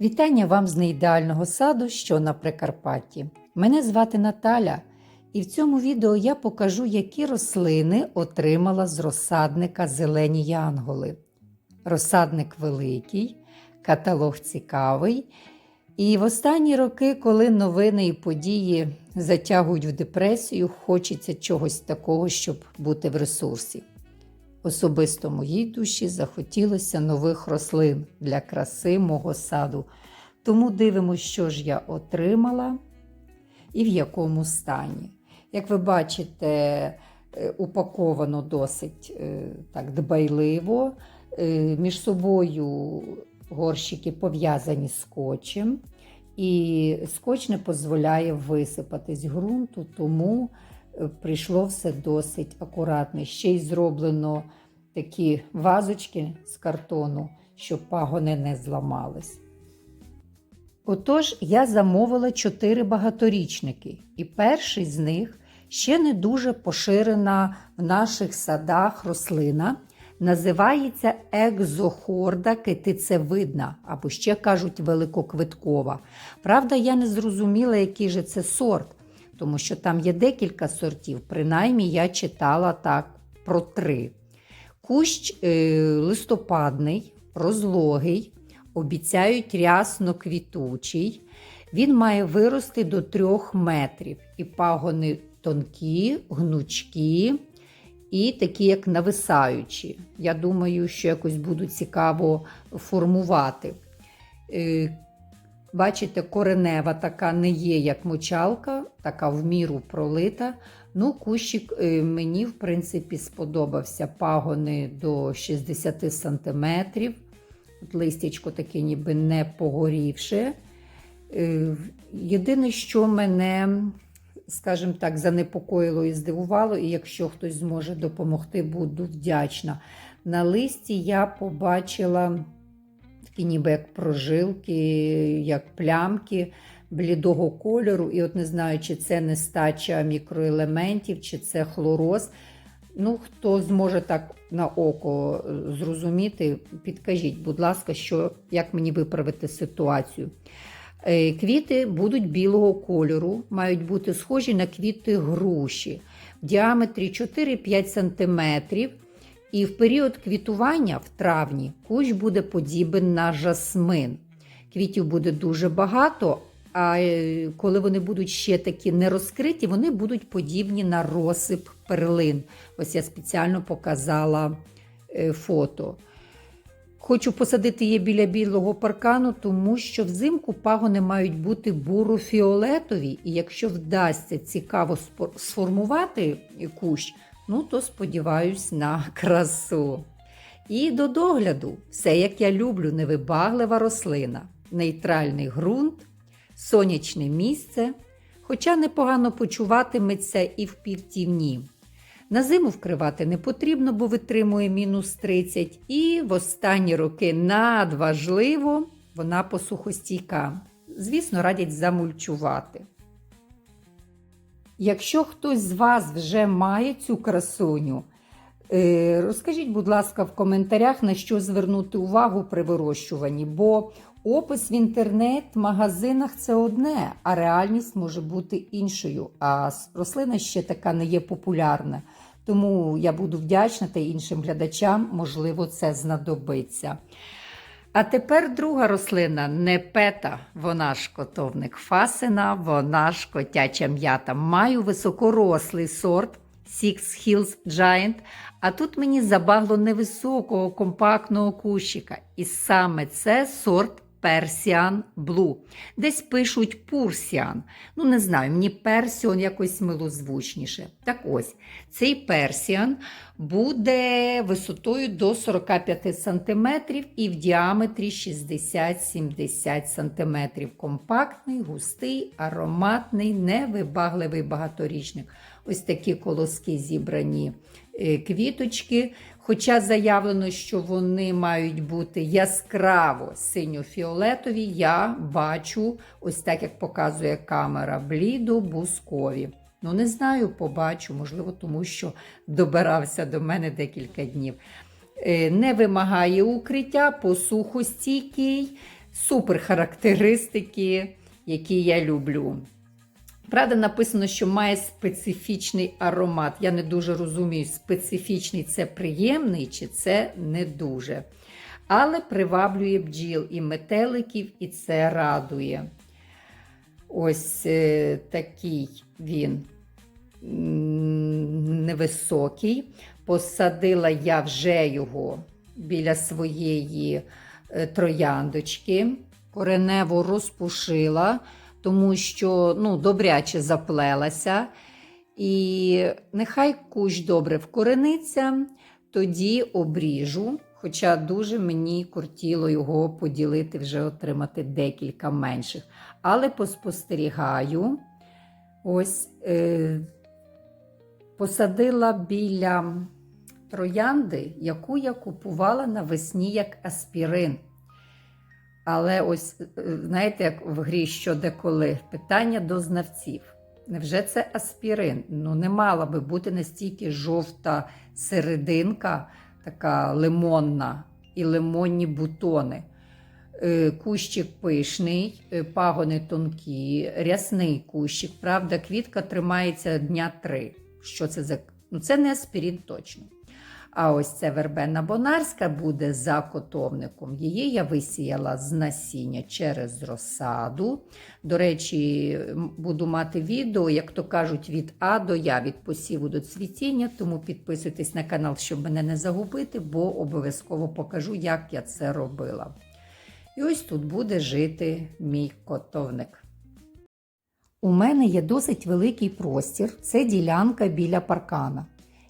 Вітання вам з неідеального саду, що на Прикарпатті. Мене звати Наталя, і в цьому відео я покажу, які рослини отримала з розсадника зелені янголи. Розсадник великий, каталог цікавий. І в останні роки, коли новини і події затягують в депресію, хочеться чогось такого, щоб бути в ресурсі. Особисто моїй душі захотілося нових рослин для краси мого саду. Тому дивимося, що ж я отримала і в якому стані. Як ви бачите, е, упаковано досить е, так дбайливо. Е, Між собою горщики пов'язані скотчем, і скотч не дозволяє висипатись ґрунту, тому прийшло все досить акуратно. Ще й зроблено такі вазочки з картону, щоб пагони не зламались. Отож, я замовила чотири багаторічники, і перший з них ще не дуже поширена в наших садах рослина. Називається екзохорда китицевидна, або ще кажуть великоквиткова. Правда, я не зрозуміла, який же це сорт, тому що там є декілька сортів. Принаймні, я читала так про три. Кущ е, листопадний, розлогий, обіцяють рясно квітучий. Він має вирости до 3 метрів. І пагони тонкі, гнучкі і такі, як нависаючі. Я думаю, що якось буду цікаво формувати. Бачите, коренева така не є, як мочалка, така в міру пролита. Ну, кущик е, мені, в принципі, сподобався. Пагони до 60 см. От листячко таке ніби не погорівше. Е, Єдине, що мене, скажімо так, занепокоїло і здивувало, і якщо хтось зможе допомогти, буду вдячна. На листі я побачила такі ніби як прожилки, як плямки блідого кольору. І от не знаю, чи це нестача мікроелементів, чи це хлороз. Ну, хто зможе так на око е, зрозуміти, підкажіть, будь ласка, що, як мені виправити ситуацію. Е, Квіти будуть білого кольору, мають бути схожі на квіти груші в діаметрі 4-5 см. І в період квітування в травні кущ буде подібен на жасмин. Квітів буде дуже багато, а е, коли вони будуть ще такі не розкриті, вони будуть подібні на розсип перлин. Ось я спеціально показала е, фото. Хочу посадити її біля білого паркану, тому що взимку пагони мають бути буро-фіолетові, і якщо вдасться цікаво сформувати кущ, ну то сподіваюсь на красу. І до догляду, все як я люблю, невибаглива рослина, нейтральний ґрунт, сонячне місце, хоча непогано почуватиметься і в півтівні. На зиму вкривати не потрібно, бо витримує мінус 30. І в останні роки надважливо вона посухостійка. Звісно, радять замульчувати. Якщо хтось з вас вже має цю красуню, е, розкажіть, будь ласка, в коментарях, на що звернути увагу при вирощуванні, бо опис в інтернет-магазинах це одне, а реальність може бути іншою. А рослина ще така не є популярна. Тому я буду вдячна та іншим глядачам, можливо, це знадобиться. А тепер друга рослина не пета, вона ж котовник фасина, вона ж котяча м'ята. Маю високорослий сорт Six Hills Giant, а тут мені забагло невисокого компактного кущика. І саме це сорт Persian Blue. Десь пишуть Пурсіан. Ну, не знаю, мені Персіон якось милозвучніше. Так ось, цей Персіан буде висотою до 45 см і в діаметрі 60-70 см. Компактний, густий, ароматний, невибагливий багаторічник. Ось такі колоски зібрані е, квіточки. Хоча заявлено, що вони мають бути яскраво синьо-фіолетові, я бачу, ось так як показує камера, блідо-бускові. Ну, не знаю, побачу, можливо, тому що добирався до мене декілька днів. Е, Не вимагає укриття, посухостійкий, супер характеристики, які я люблю. Правда, написано, що має специфічний аромат. Я не дуже розумію, специфічний це приємний чи це не дуже. Але приваблює бджіл і метеликів, і це радує. Ось е, такий він невисокий. Посадила я вже його біля своєї е, трояндочки. Коренево розпушила, тому що ну, добряче заплелася. І нехай кущ добре вкорениться, тоді обріжу. Хоча дуже мені кортіло його поділити, вже отримати декілька менших. Але поспостерігаю, ось е, посадила біля троянди, яку я купувала навесні як аспірин. Але ось, е, знаєте, як в грі що деколи, питання до знавців. Невже це аспірин? Ну, не мала би бути настільки жовта серединка, така лимонна і лимонні бутони. Е, Кущик пишний, е, пагони тонкі, рясний кущик. Правда, квітка тримається дня три. Що це за. Ну, це не аспірин точно. А ось це вербена бонарська буде за котовником. Її я висіяла з насіння через розсаду. До речі, буду мати відео, як то кажуть, від А до Я, від посіву до цвітіння. Тому підписуйтесь на канал, щоб мене не загубити, бо обов'язково покажу, як я це робила. І ось тут буде жити мій котовник. У мене є досить великий простір, це ділянка біля паркана,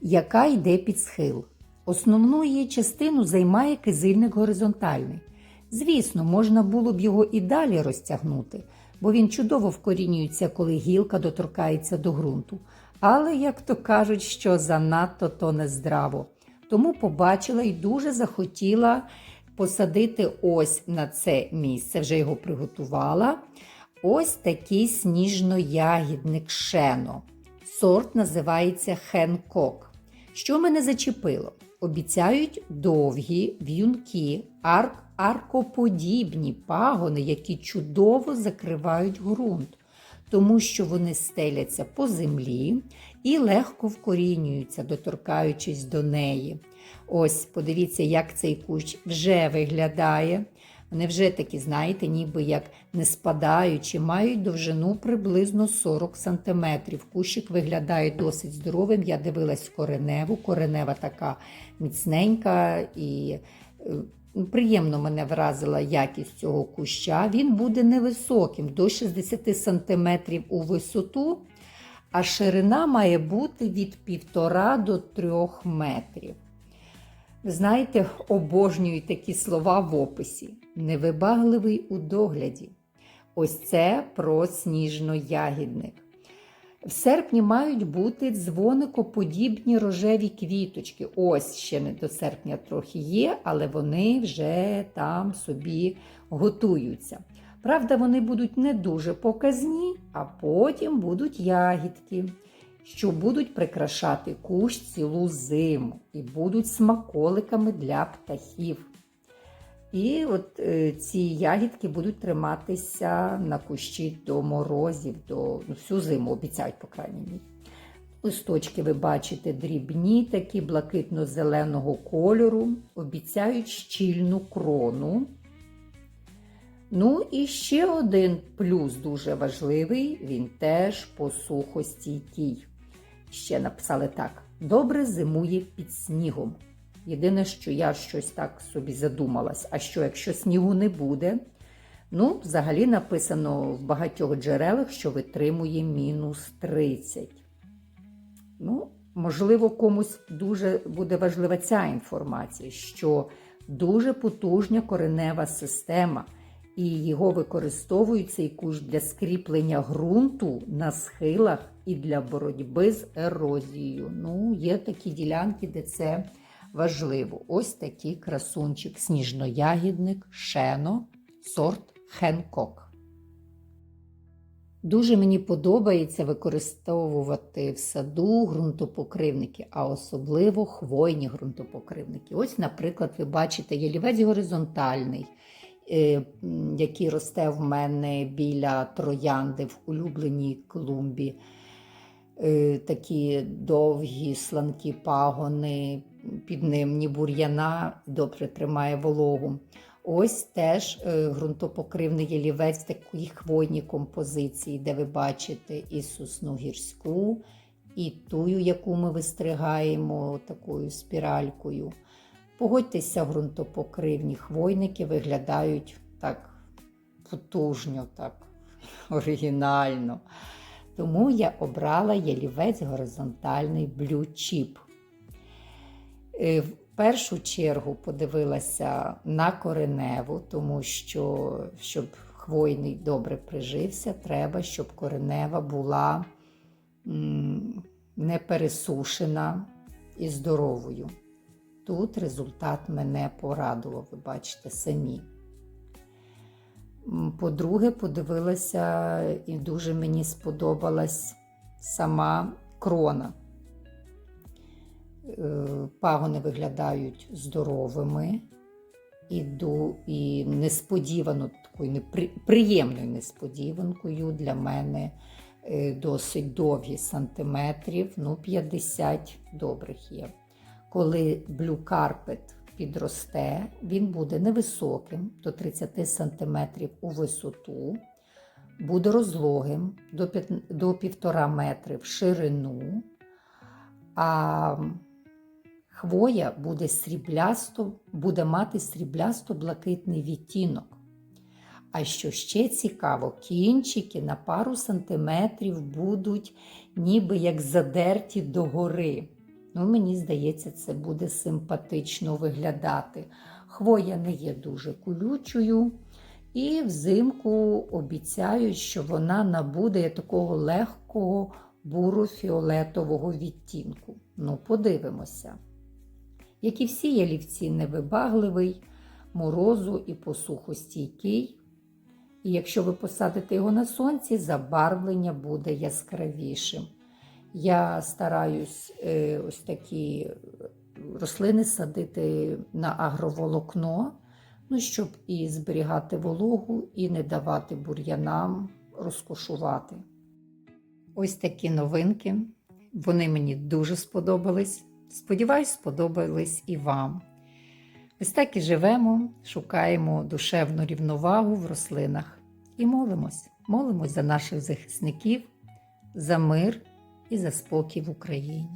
яка йде під схил. Основну її частину займає кизильник горизонтальний. Звісно, можна було б його і далі розтягнути, бо він чудово вкорінюється, коли гілка доторкається до ґрунту. Але, як то кажуть, що занадто то нездраво. Тому побачила і дуже захотіла посадити ось на це місце, вже його приготувала. Ось такий сніжно-ягідник шено. Сорт називається Хенкок. Що мене зачепило? Обіцяють довгі в'юнки, арк, аркоподібні пагони, які чудово закривають ґрунт, тому що вони стеляться по землі і легко вкорінюються, доторкаючись до неї. Ось подивіться, як цей кущ вже виглядає. Вони вже такі, знаєте, ніби як не спадаючи, мають довжину приблизно 40 см. Кущик виглядає досить здоровим. Я дивилась кореневу. Коренева така міцненька і е, ну, приємно мене вразила якість цього куща. Він буде невисоким, до 60 см у висоту, а ширина має бути від 1,5 до 3 метрів. Ви знаєте, обожнюю такі слова в описі. Невибагливий у догляді. Ось це про сніжно-ягідник. В серпні мають бути дзвоникоподібні рожеві квіточки. Ось ще не до серпня трохи є, але вони вже там собі готуються. Правда, вони будуть не дуже показні, а потім будуть ягідки що будуть прикрашати кущ цілу зиму і будуть смаколиками для птахів. І от е, ці ягідки будуть триматися на кущі до морозів, до ну, всю зиму обіцяють, по крайній мірі. Листочки ви бачите дрібні, такі блакитно-зеленого кольору, обіцяють щільну крону. Ну і ще один плюс дуже важливий, він теж посухостійкий. Ще написали так: добре зимує під снігом. Єдине, що я щось так собі задумалась, а що, якщо снігу не буде? Ну, взагалі написано в багатьох джерелах, що витримує мінус 30. Ну, можливо, комусь дуже буде важлива ця інформація, що дуже потужня коренева система і його використовують цей кущ для скріплення ґрунту на схилах і для боротьби з ерозією. Ну, є такі ділянки, де це важливо. Ось такий красунчик, сніжноягідник, шено, сорт Хенкок. Дуже мені подобається використовувати в саду ґрунтопокривники, а особливо хвойні ґрунтопокривники. Ось, наприклад, ви бачите ялівець горизонтальний, який росте в мене біля троянди в улюбленій клумбі. Е, Такі довгі сланкі пагони, під ним ні бур'яна, добре тримає вологу. Ось теж е, ґрунтопокривний ялівець в такій хвойній композиції, де ви бачите і сосну гірську, і тую, яку ми вистригаємо такою спіралькою. Погодьтеся, ґрунтопокривні хвойники виглядають так потужно, так оригінально. Тому я обрала ялівець горизонтальний Blue Chip. Е, В першу чергу подивилася на кореневу, тому що, щоб хвойний добре прижився, треба, щоб коренева була не пересушена і здоровою. Тут результат мене порадував, ви бачите самі. По-друге, подивилася і дуже мені сподобалась сама крона. Е, Пагони виглядають здоровими і, несподівано такою приємною несподіванкою для мене е, досить довгі сантиметрів, ну 50 добрих є. Коли Carpet підросте, він буде невисоким до 30 см у висоту, буде розлогим до 1,5 метри в ширину, а хвоя буде сріблясто, буде мати сріблясто-блакитний відтінок. А що ще цікаво, кінчики на пару сантиметрів будуть ніби як задерті догори. Ну, мені здається, це буде симпатично виглядати. Хвоя не є дуже колючою, і взимку обіцяють, що вона набуде такого легкого буро-фіолетового відтінку. Ну, подивимося. Як і всі ялівці, невибагливий, морозу і посухостійкий. І якщо ви посадите його на сонці, забарвлення буде яскравішим. Я стараюсь е, ось такі рослини садити на агроволокно, ну, щоб і зберігати вологу, і не давати бур'янам розкошувати. Ось такі новинки. Вони мені дуже сподобались. Сподіваюсь, сподобались і вам. Ось так і живемо, шукаємо душевну рівновагу в рослинах і молимось. Молимось за наших захисників, за мир і за спокій в Україні.